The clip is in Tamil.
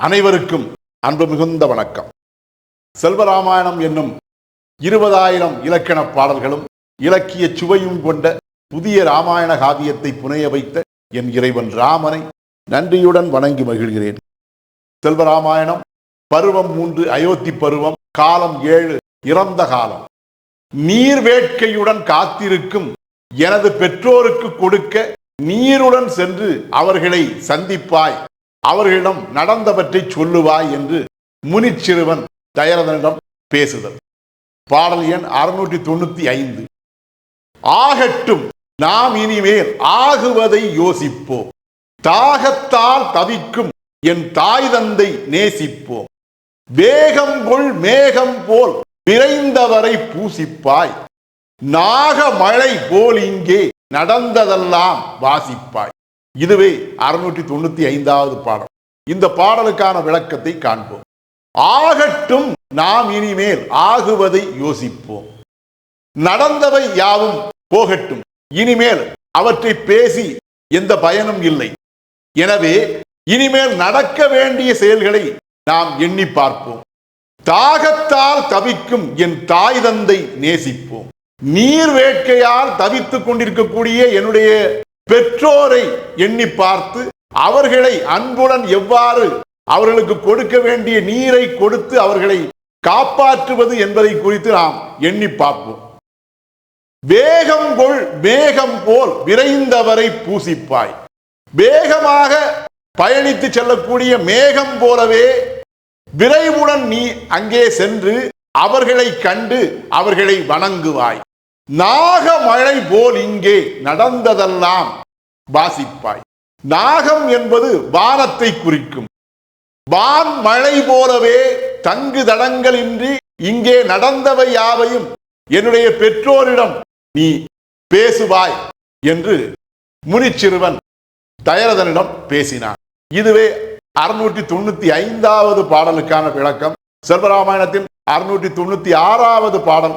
அனைவருக்கும் அன்பு மிகுந்த வணக்கம். செல்வராமாயணம் என்னும் இருபதாயிரம் இலக்கண பாடல்களும் இலக்கிய சுவையும் கொண்ட புதிய ராமாயண காவியத்தை புனைய வைத்த என் இறைவன் ராமனை நன்றியுடன் வணங்கி மகிழ்கிறேன். செல்வராமாயணம் பருவம் மூன்று அயோத்தி பருவம் காலம் ஏழு இறந்த காலம். நீர் வேட்கையுடன் காத்திருக்கும் எனது பெற்றோருக்கு கொடுக்க நீருடன் சென்று அவர்களை சந்திப்பாய். அவர்களிடம் நடந்தவற்றை சொல்லுவாய் என்று முனிச்சிறுவன் தயரதனிடம் பேசுதல். பாடல் எண் அறுநூற்றி தொண்ணூத்தி ஐந்து. ஆகட்டும் நாம் இனிமேல் ஆகுவதை யோசிப்போம். தாகத்தால் தவிக்கும் என் தாய் தந்தை நேசிப்போம். வேகம் கொள் மேகம் போல் விரைந்தவரை பூசிப்பாய். நாக மழை போல் இங்கே நடந்ததெல்லாம் வாசிப்பாய். இதுவே அறுநூற்றி தொண்ணூத்தி ஐந்தாவது பாடல். இந்த பாடலுக்கான விளக்கத்தை காண்போம். ஆகட்டும் நாம் இனிமேல் ஆகுவதை யோசிப்போம். நடந்தவை யாவும் போகட்டும். இனிமேல் அவற்றை பேசி எந்த பயனும் இல்லை. எனவே இனிமேல் நடக்க வேண்டிய செயல்களை நாம் எண்ணி பார்ப்போம். தாகத்தால் தவிக்கும் என் தாய் தந்தை நேசிப்போம். நீர் வேட்கையால் தவித்துக் கொண்டிருக்கக்கூடிய என்னுடைய பெற்றோரை எண்ணி பார்த்து அவர்களை அன்புடன் எவ்வாறு அவர்களுக்கு கொடுக்க வேண்டிய நீரை கொடுத்து அவர்களை காப்பாற்றுவது என்பதை குறித்து நாம் எண்ணி பார்ப்போம். வேகம் கொள் மேகம் போல் விரைந்தவரை பூசிப்பாய். வேகமாக பயணித்து செல்லக்கூடிய மேகம் போலவே விரைவுடன் நீ அங்கே சென்று அவர்களை கண்டு அவர்களை வணங்குவாய். நாக மழை போல் இங்கே நடந்ததெல்லாம் வாசிப்பாய். நாகம் என்பது வானத்தை குறிக்கும். வான் மழை போலவே தங்கு தடங்களின்றி இங்கே நடந்தவை யாவையும் என்னுடைய பெற்றோரிடம் நீ பேசுவாய் என்று முனிச்சிறுவன் தயரதனிடம் பேசினான். இதுவே அறுநூற்றி தொண்ணூத்தி ஐந்தாவது பாடலுக்கான விளக்கம். செல்வராமாயணத்தின் அறுநூற்றி தொண்ணூத்தி ஆறாவது பாடல்